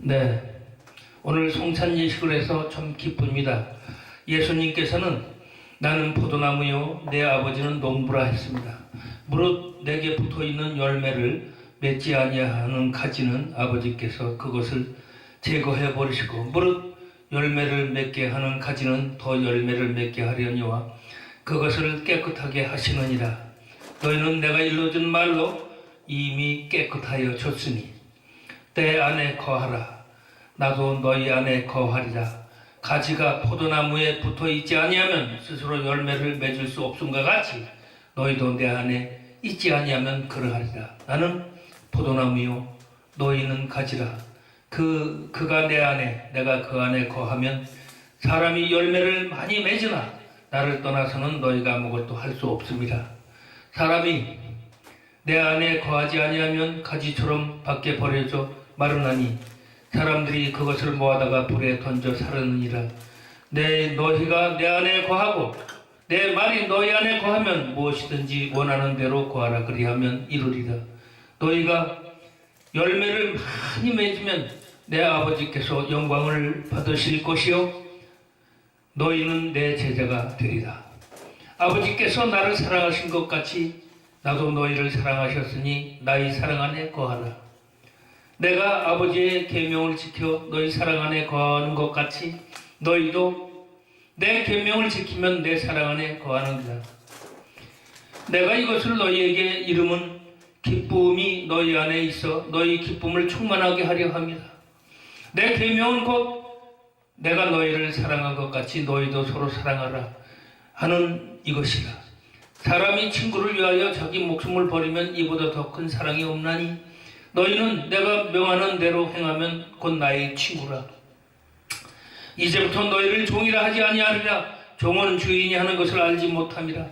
네. 오늘 성찬 예식을 해서 참 기쁩니다. 예수님께서는 나는 포도나무요, 내 아버지는 농부라 했습니다. 무릇 내게 붙어 있는 열매를 맺지 아니하는 가지는 아버지께서 그것을 제거해 버리시고 무릇 열매를 맺게 하는 가지는 더 열매를 맺게 하려니와 그것을 깨끗하게 하시느니라. 너희는 내가 일러준 말로 이미 깨끗하여 졌으니 때 안에 거하라. 나도 너희 안에 거하리라. 가지가 포도나무에 붙어 있지 아니하면 스스로 열매를 맺을 수 없음과 같이 너희도 내 안에 있지 아니하면 그러하리라. 나는 포도나무요 너희는 가지라. 그 그가 내 안에 내가 그 안에 거하면 사람이 열매를 많이 맺으나 나를 떠나서는 너희가 아무것도 할 수 없습니다. 사람이 내 안에 거하지 아니하면 가지처럼 밖에 버려져 마르나니 사람들이 그것을 모아다가 불에 던져 사르느니라. 내 너희가 내 안에 거하고 내 말이 너희 안에 거하면 무엇이든지 원하는 대로 거하라 그리하면 이루리라. 너희가 열매를 많이 맺으면 내 아버지께서 영광을 받으실 것이요. 너희는 내 제자가 되리라. 아버지께서 나를 사랑하신 것 같이 나도 너희를 사랑하셨으니 나의 사랑 안에 거하라. 내가 아버지의 계명을 지켜 너희 사랑 안에 거하는 것 같이 너희도 내 계명을 지키면 내 사랑 안에 거하는다. 내가 이것을 너희에게 이름은 기쁨이 너희 안에 있어 너희 기쁨을 충만하게 하려 합니다. 내 계명은 곧 내가 너희를 사랑한 것 같이 너희도 서로 사랑하라 하는 이것이라. 사람이 친구를 위하여 자기 목숨을 버리면 이보다 더 큰 사랑이 없나니 너희는 내가 명하는 대로 행하면 곧 나의 친구라. 이제부터 너희를 종이라 하지 아니하리라. 종은 주인이 하는 것을 알지 못함이라.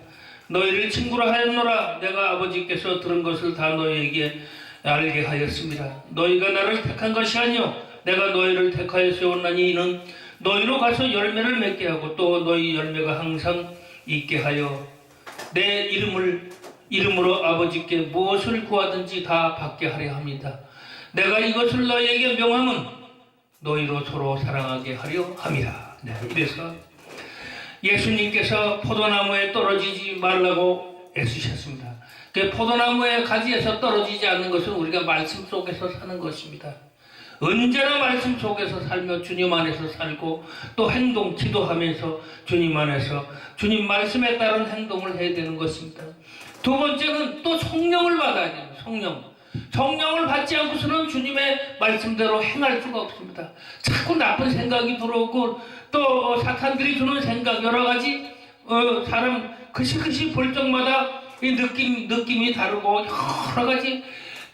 너희를 친구라 하였노라. 내가 아버지께서 들은 것을 다 너희에게 알게 하였습니다. 너희가 나를 택한 것이 아니요 내가 너희를 택하여 세웠나니 이는 너희로 가서 열매를 맺게 하고 또 너희 열매가 항상 있게 하여 내 이름을 이름으로 아버지께 무엇을 구하든지 다 받게 하려 합니다. 내가 이것을 너희에게 명함은 너희로 서로 사랑하게 하려 함이라. 네, 이래서 예수님께서 포도나무에 떨어지지 말라고 애쓰셨습니다. 그 포도나무의 가지에서 떨어지지 않는 것은 우리가 말씀 속에서 사는 것입니다. 언제나 말씀 속에서 살며 주님 안에서 살고 또 행동 기도하면서 주님 안에서 주님 말씀에 따른 행동을 해야 되는 것입니다. 두 번째는 또 성령을 받아야 돼요. 성령. 성령을 받지 않고서는 주님의 말씀대로 행할 수가 없습니다. 자꾸 나쁜 생각이 들어오고 또 어, 사탄들이 주는 생각 여러 가지 어, 사람 그시그시 볼 적마다 이 느낌 느낌이 다르고 여러 가지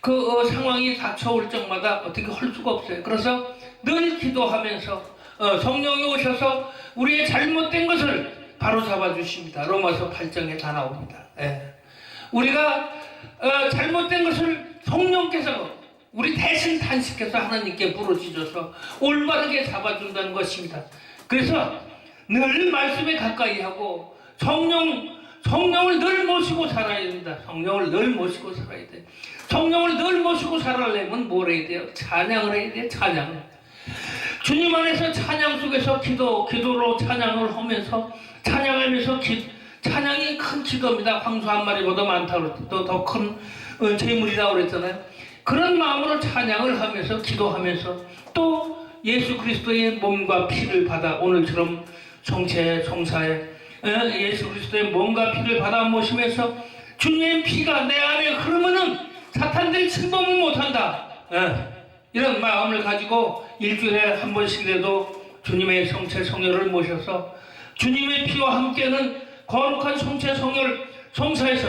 그 어, 상황이 닥쳐올 적마다 어떻게 할 수가 없어요. 그래서 늘 기도하면서 어, 성령이 오셔서 우리의 잘못된 것을 바로 잡아 주십니다. 로마서 8장에 다 나옵니다. 예. 우리가 어, 잘못된 것을 성령께서 우리 대신 탄식해서 하나님께 부르짖어서 올바르게 잡아준다는 것입니다. 그래서 늘 말씀에 가까이 하고 성령 성령을 늘 모시고 살아야 됩니다. 성령을 늘 모시고 살아야 돼. 성령을 늘 모시고 살아려면 뭘 해야 돼요? 찬양을 해야 돼요. 찬양. 주님 안에서 찬양 속에서 기도, 기도로 찬양을 하면서 찬양하면서 기, 찬양이 큰 기도입니다. 황소 한 마리보다 많다고 더큰 어, 재물이라고 그랬잖아요. 그런 마음으로 찬양을 하면서 기도하면서 또 예수 그리스도의 몸과 피를 받아 오늘처럼 성체 성사에 어, 예수 그리스도의 몸과 피를 받아 모시면서 주님의 피가 내 안에 흐르면은 사탄들이 침범을 못한다. 어, 이런 마음을 가지고 일주일에 한 번씩이라도 주님의 성체 성혈을 모셔서 주님의 피와 함께는 거룩한 성체 성혈 성사에서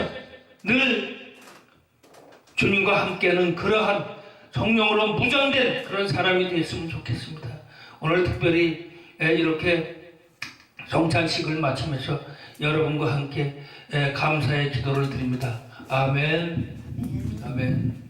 늘 주님과 함께하는 그러한 성령으로 무장된 그런 사람이 됐으면 좋겠습니다. 오늘 특별히 이렇게 성찬식을 마치면서 여러분과 함께 감사의 기도를 드립니다. 아멘. 아멘.